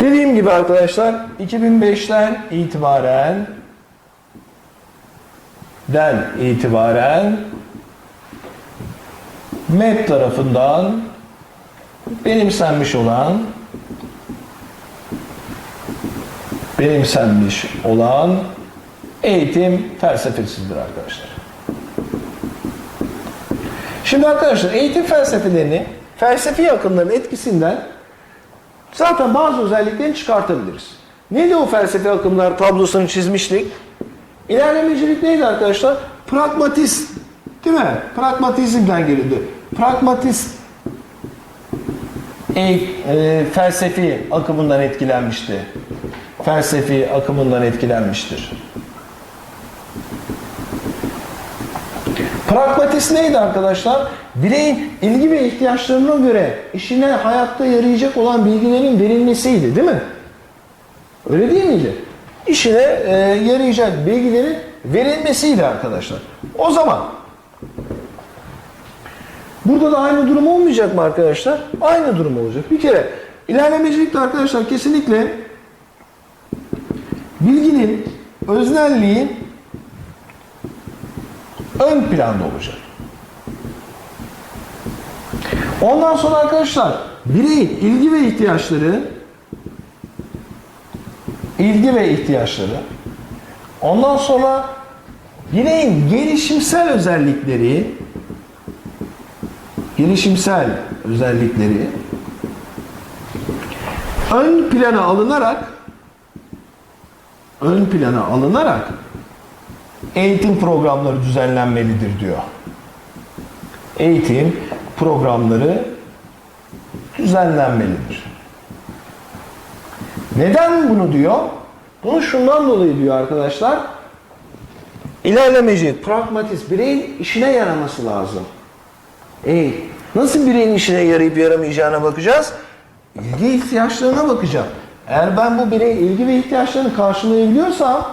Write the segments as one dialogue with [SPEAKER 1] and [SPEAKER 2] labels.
[SPEAKER 1] Dediğim gibi arkadaşlar 2005'ten itibaren den itibaren MEP tarafından benimsenmiş olan benimsenmiş olan eğitim felsefesidir arkadaşlar. Şimdi arkadaşlar eğitim felsefelerini felsefi akımların etkisinden zaten bazı özelliklerini çıkartabiliriz. Neydi o felsefi akımlar tablosunu çizmiştik? İlerlemecilik neydi arkadaşlar? Pragmatist. Değil mi? Pragmatizmden geliyordu. Pragmatist e, e, felsefi akımından etkilenmişti. Felsefi akımından etkilenmiştir. Pragmatist neydi arkadaşlar? Bireyin ilgi ve ihtiyaçlarına göre işine hayatta yarayacak olan bilgilerin verilmesiydi değil mi? Öyle değil miydi? İşine e, yarayacak bilgilerin verilmesiydi arkadaşlar. O zaman burada da aynı durum olmayacak mı arkadaşlar? Aynı durum olacak. Bir kere ilerlemecilikte arkadaşlar kesinlikle bilginin öznelliği ön planda olacak. Ondan sonra arkadaşlar bireyin ilgi ve ihtiyaçları ilgi ve ihtiyaçları ondan sonra bireyin gelişimsel özellikleri gelişimsel özellikleri ön plana alınarak ön plana alınarak eğitim programları düzenlenmelidir diyor. Eğitim programları düzenlenmelidir. Neden bunu diyor? Bunu şundan dolayı diyor arkadaşlar. İlerlemeci, pragmatist bireyin işine yaraması lazım. E, nasıl bireyin işine yarayıp yaramayacağına bakacağız? İlgi ihtiyaçlarına bakacağım. Eğer ben bu bireyin ilgi ve ihtiyaçlarını karşılayabiliyorsam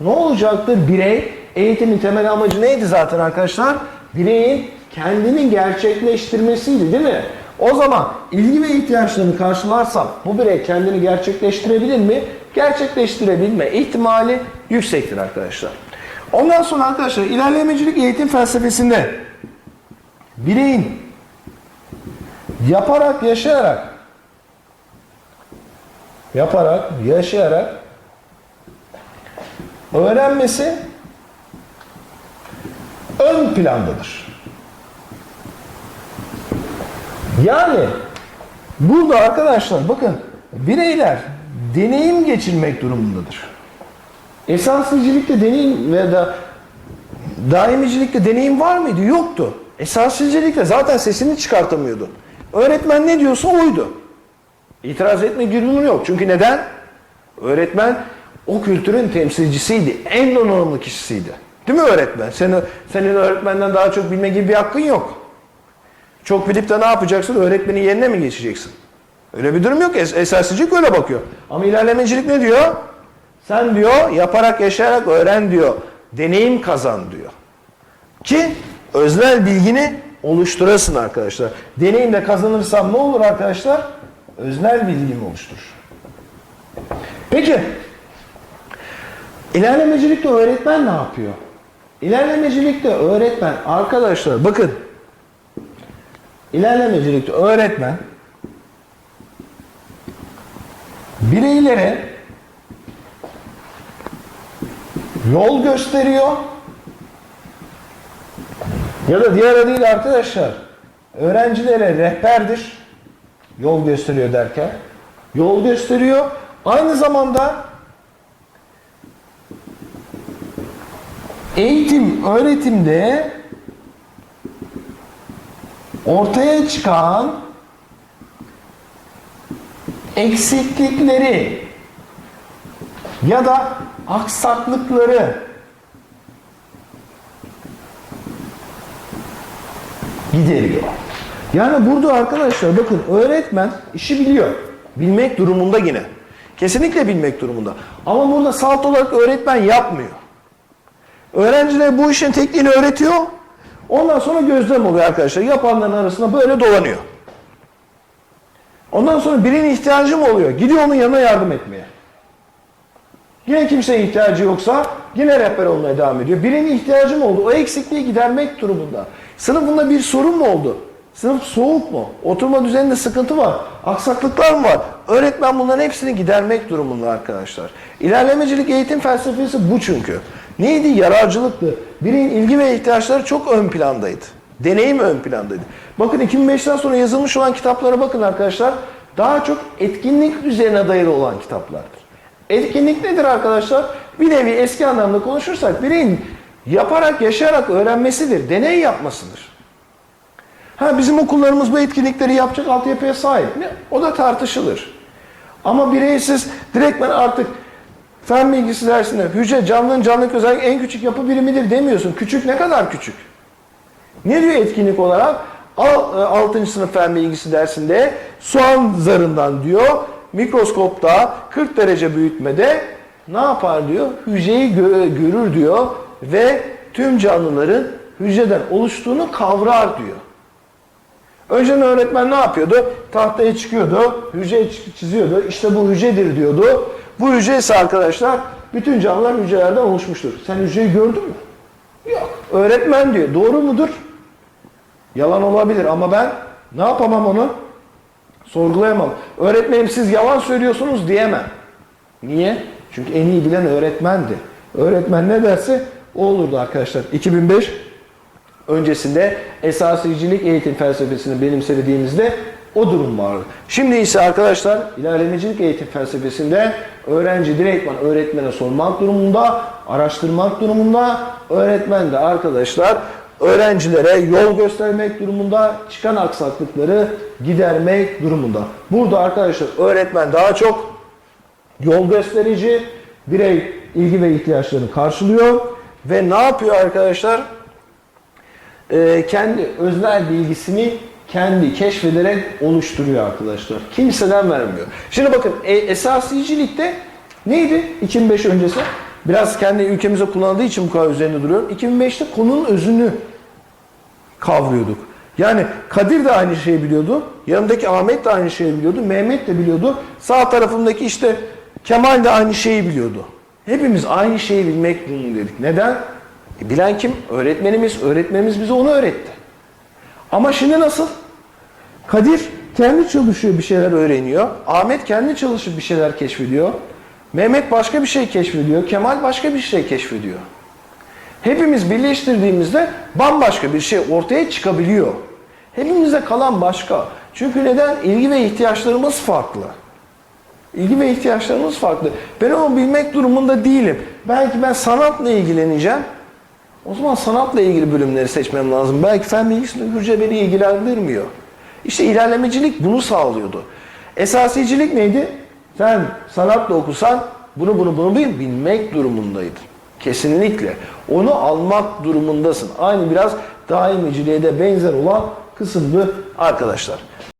[SPEAKER 1] ne olacaktır? Birey eğitimin temel amacı neydi zaten arkadaşlar? Bireyin kendini gerçekleştirmesiydi değil mi? O zaman ilgi ve ihtiyaçlarını karşılarsam bu birey kendini gerçekleştirebilir mi? Gerçekleştirebilme ihtimali yüksektir arkadaşlar. Ondan sonra arkadaşlar ilerlemecilik eğitim felsefesinde bireyin yaparak yaşayarak yaparak yaşayarak öğrenmesi ön plandadır. Yani burada arkadaşlar bakın bireyler deneyim geçirmek durumundadır. Esasicilikte deneyim veya da daimicilikte deneyim var mıydı? Yoktu. Esasicilikte zaten sesini çıkartamıyordu. Öğretmen ne diyorsa oydu. İtiraz etme durumu yok. Çünkü neden? Öğretmen o kültürün temsilcisiydi. En donanımlı kişisiydi. Değil mi öğretmen? Senin, senin öğretmenden daha çok bilme gibi bir hakkın yok. Çok bilip de ne yapacaksın? Öğretmenin yerine mi geçeceksin? Öyle bir durum yok. Es esasicilik öyle bakıyor. Ama ilerlemecilik ne diyor? Sen diyor yaparak yaşayarak öğren diyor. Deneyim kazan diyor. Ki öznel bilgini oluşturasın arkadaşlar. Deneyimle kazanırsam ne olur arkadaşlar? Öznel bilgimi oluşturur. Peki ilerlemecilikte öğretmen ne yapıyor? İlerlemecilikte öğretmen arkadaşlar bakın. İlerlemecilikte öğretmen bireylere yol gösteriyor. Ya da diğer adıyla arkadaşlar öğrencilere rehberdir. Yol gösteriyor derken yol gösteriyor. Aynı zamanda eğitim öğretimde ortaya çıkan eksiklikleri ya da aksaklıkları gideriyor. Yani burada arkadaşlar bakın öğretmen işi biliyor. Bilmek durumunda yine. Kesinlikle bilmek durumunda. Ama burada salt olarak öğretmen yapmıyor. Öğrencilere bu işin tekniğini öğretiyor. Ondan sonra gözlem oluyor arkadaşlar. Yapanların arasında böyle dolanıyor. Ondan sonra birinin ihtiyacı mı oluyor? Gidiyor onun yanına yardım etmeye. Yine kimseye ihtiyacı yoksa yine rehber olmaya devam ediyor. Birinin ihtiyacı mı oldu? O eksikliği gidermek durumunda. Sınıfında bir sorun mu oldu? Sınıf soğuk mu? Oturma düzeninde sıkıntı var. Aksaklıklar mı var? Öğretmen bunların hepsini gidermek durumunda arkadaşlar. İlerlemecilik eğitim felsefesi bu çünkü. Neydi? Yararcılıktı. Birinin ilgi ve ihtiyaçları çok ön plandaydı. Deneyim ön plandaydı. Bakın 2005'ten sonra yazılmış olan kitaplara bakın arkadaşlar. Daha çok etkinlik üzerine dayalı olan kitaplardır. Etkinlik nedir arkadaşlar? Bir nevi eski anlamda konuşursak bireyin yaparak, yaşayarak öğrenmesidir. Deney yapmasıdır. Ha bizim okullarımız bu etkinlikleri yapacak altyapıya sahip mi? O da tartışılır. Ama bireysiz direkt ben artık fen bilgisi dersinde hücre canlının canlılık özellik en küçük yapı birimidir demiyorsun. Küçük ne kadar küçük? Ne diyor etkinlik olarak? 6. sınıf fen bilgisi dersinde soğan zarından diyor mikroskopta 40 derece büyütmede ne yapar diyor? Hücreyi gö- görür diyor ve tüm canlıların hücreden oluştuğunu kavrar diyor. Önceden öğretmen ne yapıyordu? Tahtaya çıkıyordu, hücre çiziyordu. İşte bu hücredir diyordu. Bu hücre ise arkadaşlar bütün canlılar hücrelerden oluşmuştur. Sen hücreyi gördün mü? Yok. Öğretmen diyor. Doğru mudur? Yalan olabilir ama ben ne yapamam onu? Sorgulayamam. Öğretmenim siz yalan söylüyorsunuz diyemem. Niye? Çünkü en iyi bilen öğretmendi. Öğretmen ne derse o olurdu arkadaşlar. 2005 öncesinde esasicilik eğitim felsefesini benimsediğimizde o durum vardı. Şimdi ise arkadaşlar ilerlemecilik eğitim felsefesinde öğrenci direktman öğretmene sormak durumunda, araştırmak durumunda, öğretmen de arkadaşlar öğrencilere yol göstermek durumunda, çıkan aksaklıkları gidermek durumunda. Burada arkadaşlar öğretmen daha çok yol gösterici, birey ilgi ve ihtiyaçlarını karşılıyor ve ne yapıyor arkadaşlar? Ee, kendi öznel bilgisini kendi keşfederek oluşturuyor arkadaşlar. Kimseden vermiyor. Şimdi bakın e, esasicilikte neydi 2005 öncesi? Biraz kendi ülkemize kullanıldığı için bu kadar üzerinde duruyorum. 2005'te konunun özünü kavruyorduk. Yani Kadir de aynı şeyi biliyordu. Yanımdaki Ahmet de aynı şeyi biliyordu. Mehmet de biliyordu. Sağ tarafımdaki işte Kemal de aynı şeyi biliyordu. Hepimiz aynı şeyi bilmek durumundaydık. Neden? E, bilen kim? Öğretmenimiz. Öğretmenimiz bize onu öğretti. Ama şimdi nasıl? Kadir kendi çalışıyor bir şeyler öğreniyor. Ahmet kendi çalışıp bir şeyler keşfediyor. Mehmet başka bir şey keşfediyor. Kemal başka bir şey keşfediyor. Hepimiz birleştirdiğimizde bambaşka bir şey ortaya çıkabiliyor. Hepimize kalan başka. Çünkü neden? İlgi ve ihtiyaçlarımız farklı. İlgi ve ihtiyaçlarımız farklı. Ben onu bilmek durumunda değilim. Belki ben sanatla ilgileneceğim. O zaman sanatla ilgili bölümleri seçmem lazım. Belki fen bilgisinde hücre beni ilgilendirmiyor. İşte ilerlemecilik bunu sağlıyordu. Esasicilik neydi? Sen sanatla okusan bunu bunu bunu bil, bilmek durumundaydın. Kesinlikle. Onu almak durumundasın. Aynı biraz daimiciliğe de benzer olan kısımdı arkadaşlar.